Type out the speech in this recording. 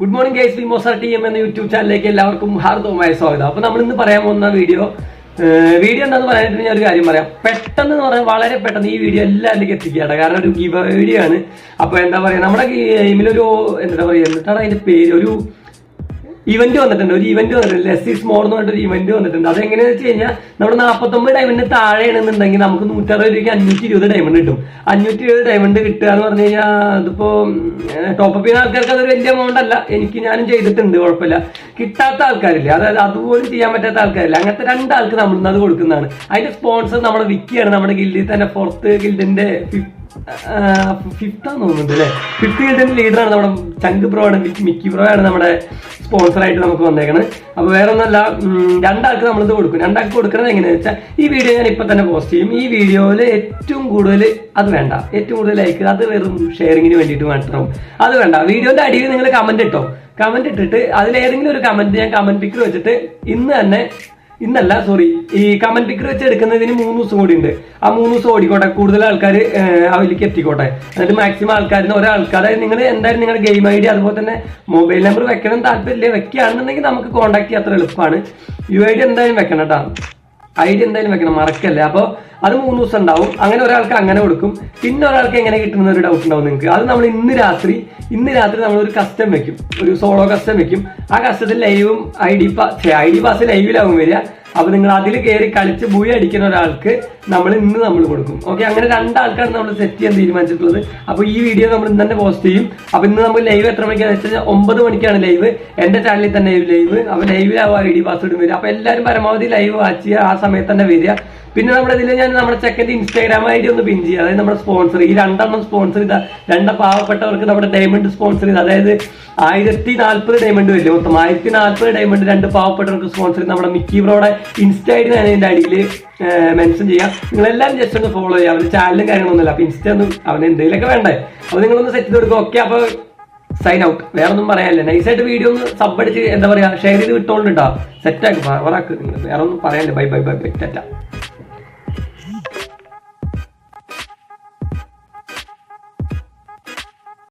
Good morning guys വിമോസ T M എന്ന YouTube ചാനലിലേക്ക് എല്ലാവർക്കും ഹാർദവമായ സ്വാഗതം. അപ്പൊ നമ്മൾ ഇന്ന് പറയാൻ പോകുന്ന വീഡിയോ വീഡിയോ എന്താന്ന് പറയാനായിട്ട് ഞാൻ ഒരു കാര്യം പറയാം. പെട്ടെന്ന് എന്ന് പറഞ്ഞാൽ വളരെ പെട്ടെന്ന് ഈ വീഡിയോ എല്ലാവരിലേക്ക് എത്തിക്കുകയാണ്. കാരണം ഒരു വീഡിയോ ആണ്. അപ്പൊ എന്താ പറയാ നമ്മുടെ ഗെയിമിലൊരു എന്താ പറയാ എന്നിട്ടാണ് അതിന്റെ പേര്? ഒരു ഇവന്റ് വന്നിട്ടുണ്ട്. ഒരു ഇവന്റ് വന്നിട്ടുണ്ട്. ലെസ് ഈസ് മോർ എന്ന് പറഞ്ഞിട്ട് ഒരു ഇവന്റ് വന്നിട്ടുണ്ട്. അത് എങ്ങനെയാണെന്ന് വെച്ച് കഴിഞ്ഞാൽ നമ്മുടെ നാൽപ്പത്തൊമ്പത് ഡയമണ്ടിന് താഴെയാണെന്നുണ്ടെങ്കിൽ നമുക്ക് നൂറ്ററുപത് രൂപയ്ക്ക് അഞ്ഞൂറ്റി ഇരുപത് ഡയമണ്ട് കിട്ടും അഞ്ഞൂറ്റി ഇരുപത് ഡയമണ്ട് കിട്ടുക എന്ന് പറഞ്ഞു കഴിഞ്ഞാൽ അതിപ്പോ ടോപ്പ് ചെയ്യുന്ന ആൾക്കാർക്ക് അതൊരു വലിയ എമൗണ്ട് അല്ല. എനിക്ക് ഞാനും ചെയ്തിട്ടുണ്ട് കുഴപ്പമില്ല. കിട്ടാത്ത ആൾക്കാരില്ല? അതായത് അതുപോലും ചെയ്യാൻ പറ്റാത്ത ആൾക്കാരില്ല? അങ്ങനത്തെ രണ്ടാൾക്ക് നമ്മൾ അത് കൊടുക്കുന്നതാണ്. അതിന്റെ സ്പോൺസർ നമ്മുടെ വിക്കിയാണ്. നമ്മുടെ ഗിൽഡിൽ തന്നെ ഫോർത്ത് ഗിൽഡിന്റെ ഫിഫ്ത്താന്ന് തോന്നുന്നുണ്ട് അല്ലേ? ഫിഫ്ത്ത് ഗിൽഡിന്റെ ലീഡറാണ് നമ്മുടെ ചങ്ക് പ്രോ ആണ് മിക്കി- ബ്രോ ആണ് നമ്മുടെ സ്പോൺസറായിട്ട് നമുക്ക് വന്നേക്കണത് അപ്പോൾ വേറെ ഒന്നല്ല രണ്ടാൾക്ക് നമ്മളിത് കൊടുക്കും. രണ്ടാൾക്ക് കൊടുക്കുന്നത് എങ്ങനെയാണെന്ന് വെച്ചാൽ ഈ വീഡിയോ ഞാൻ ഇപ്പം തന്നെ പോസ്റ്റ് ചെയ്യും. ഈ വീഡിയോയിൽ ഏറ്റവും കൂടുതൽ അത് വേണ്ട. ഏറ്റവും കൂടുതൽ ലൈക്ക് അത് വെറും ഷെയറിങ്ങിന് വേണ്ടിയിട്ട് മാത്രം. അത് വേണ്ട. വീഡിയോന്റെ അടിയിൽ നിങ്ങൾ കമന്റ് ഇട്ടോ. കമന്റ് ഇട്ടിട്ട് അതിലേതെങ്കിലും ഒരു കമന്റ് ഞാൻ കമന്റ് പിക്ക് വെച്ചിട്ട് ഇന്ന് തന്നെ ഇന്നല്ല സോറി ഈ കമന്റ് പിക്കർ വെച്ച് എടുക്കുന്നതിന് മൂന്ന് ദിവസം കൂടി ഉണ്ട് ആ മൂന്ന് ദിവസം ഓടിക്കോട്ടെ കൂടുതൽ ആൾക്കാർ അവരിലേക്ക് എത്തിക്കോട്ടെ. എന്നിട്ട് മാക്സിമം ആൾക്കാരിൽ നിന്ന് ഒരാൾക്കാർ അതായത് നിങ്ങൾ എന്തായാലും നിങ്ങളുടെ ഗെയിം ഐ ഡി അതുപോലെ തന്നെ മൊബൈൽ നമ്പർ വെക്കണം താല്പര്യമില്ല? വെക്കുകയാണെന്നുണ്ടെങ്കിൽ നമുക്ക് കോൺടാക്ട് ചെയ്യാത്ര എളുപ്പമാണ് യു ഐ ഡി എന്തായാലും വെക്കണം കേട്ടോ ഐ ഡി എന്തായാലും വെക്കണം മറക്കല്ലേ? അപ്പോൾ അത് മൂന്ന് ദിവസം ഉണ്ടാവും. അങ്ങനെ ഒരാൾക്ക് അങ്ങനെ കൊടുക്കും. പിന്നെ ഒരാൾക്ക് എങ്ങനെ കിട്ടുന്ന ഒരു ഡൗട്ട് ഉണ്ടാവും നിങ്ങൾക്ക്. അത് നമ്മൾ ഇന്ന് രാത്രി ഇന്ന് രാത്രി നമ്മൾ ഒരു കസ്റ്റം വെക്കും. ഒരു സോളോ കസ്റ്റം വെക്കും. ആ കസ്റ്റത്തിൽ ലൈവും I D pass I D pass ലൈവിലാവും വരിക. അപ്പൊ നിങ്ങൾ അതിൽ കയറി കളിച്ച് ബൂയി അടിക്കുന്ന ഒരാൾക്ക് നമ്മൾ ഇന്ന് നമ്മൾ കൊടുക്കും. ഓക്കെ അങ്ങനെ രണ്ടാൾക്കാണ് നമ്മൾ സെറ്റ് ചെയ്യാൻ തീരുമാനിച്ചിട്ടുള്ളത്. അപ്പൊ ഈ വീഡിയോ നമ്മൾ ഇന്ന് തന്നെ പോസ്റ്റ് ചെയ്യും. അപ്പൊ ഇന്ന് നമ്മൾ ലൈവ് എത്ര മണിക്കാന്ന് വെച്ച് കഴിഞ്ഞാൽ ഒമ്പത് മണിക്കാണ് ലൈവ് എന്റെ ചാനലിൽ തന്നെ ലൈവ് അപ്പൊ ലൈവിലാവും ഐ ഡി പാസ്വേഡ് വരിക അപ്പൊ എല്ലാവരും പരമാവധി ലൈവ് വാച്ച് ചെയ്യുക. ആ സമയത്ത് തന്നെ വരിക. പിന്നെ നമ്മുടെ ഇതിൽ ഞാൻ നമ്മുടെ ചെക്കന്റെ ഇൻസ്റ്റാഗ്രാം ഐ ഡി ഒന്ന് പിൻ ചെയ്യുക അതായത് നമ്മുടെ സ്പോൺസർ ഈ രണ്ടെണ്ണം സ്പോൺസർ ചെയ്ത രണ്ട് പാവപ്പെട്ടവർക്ക് നമ്മുടെ ഡയമണ്ട് സ്പോൺസർ ചെയ്ത് അതായത് ആയിരത്തി നാല്പത് ഡയമണ്ട് വരില്ല മൊത്തം. ആയിരത്തി നാല്പത് ഡയമണ്ട് രണ്ട് പാവപ്പെട്ടവർക്ക് സ്പോൺസർ ചെയ്ത് നമ്മുടെ മിക്കി ബ്രോയുടെ ഇൻസ്റ്റ ഐ ഡി ഞാൻ അതിന്റെ അടിയിൽ മെൻഷൻ ചെയ്യാം. നിങ്ങൾ എല്ലാവരും ജസ്റ്റ് ഒന്ന് ഫോളോ ചെയ്യുക. അവന് ചാനലും കാര്യങ്ങളൊന്നുമില്ല അപ്പൊ ഇൻസ്റ്റ ഒന്നും അവന് എന്തെങ്കിലുമൊക്കെ വേണ്ടേ? അപ്പോൾ നിങ്ങളൊന്ന് സെറ്റ് ചെയ്ത് കൊടുക്കുക ഓക്കെ അപ്പോൾ സൈൻ ഔട്ട് വേറെ ഒന്നും പറയാനില്ല നൈസായിട്ട് വീഡിയോ ഒന്ന് സബ് അടിച്ച് എന്താ പറയുക ഷെയർ ചെയ്ത് വിട്ടോണ്ട് കേട്ടോ സെറ്റാക്കി ആക്കി വേറെ ഒന്നും പറയാനില്ല. Bye bye bye bye tata